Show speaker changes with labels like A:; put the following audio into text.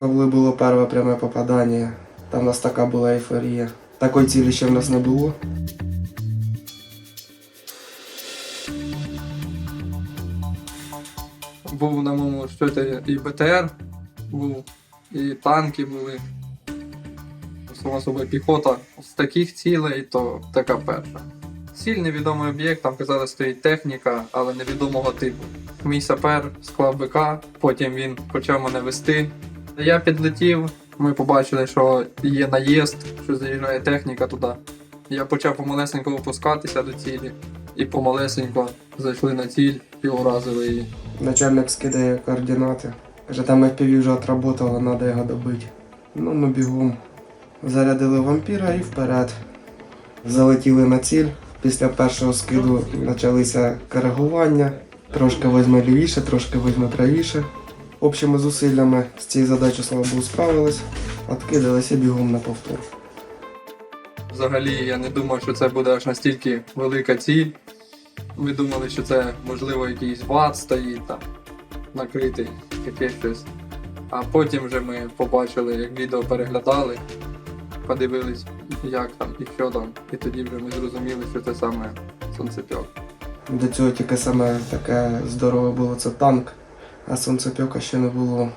A: Коли було перше пряме попадання, там у нас така була ейфорія. Такої цілі ще в нас не було.
B: Був на моєму щоті і БТР, був, і танки були. Само собою піхота. З таких цілей, то така перша. Ціль невідомий об'єкт, там казали, стоїть техніка, але невідомого типу. Мій сапер склав БК, потім він почав мене вести. Я підлетів, ми побачили, що є наїзд, що заїжджає техніка туди. Я почав помалесенько опускатися до цілі, і помалесенько зайшли на ціль і уразили її.
A: Начальник скидає координати. Каже, там FPV вже отработало, треба його добити. Ну, ми бігом. Зарядили вампіра і вперед. Залетіли на ціль. Після першого скиду почалися коригування. Трошки візьме лівіше, трошки візьме правіше. Общими зусиллями з цією задачею, слава Богу, справились. Откидалися бігом на повтор.
B: Взагалі я не думав, що це буде аж настільки велика ціль. Ми думали, що це можливо якийсь ват стоїть там, накритий, таке щось. А потім вже ми побачили, як відео переглядали, подивились, як там і що там. І тоді вже ми зрозуміли, що це саме сонцепьок.
A: До цього тільки саме таке здорове було це танк, а сонцепека ще не було.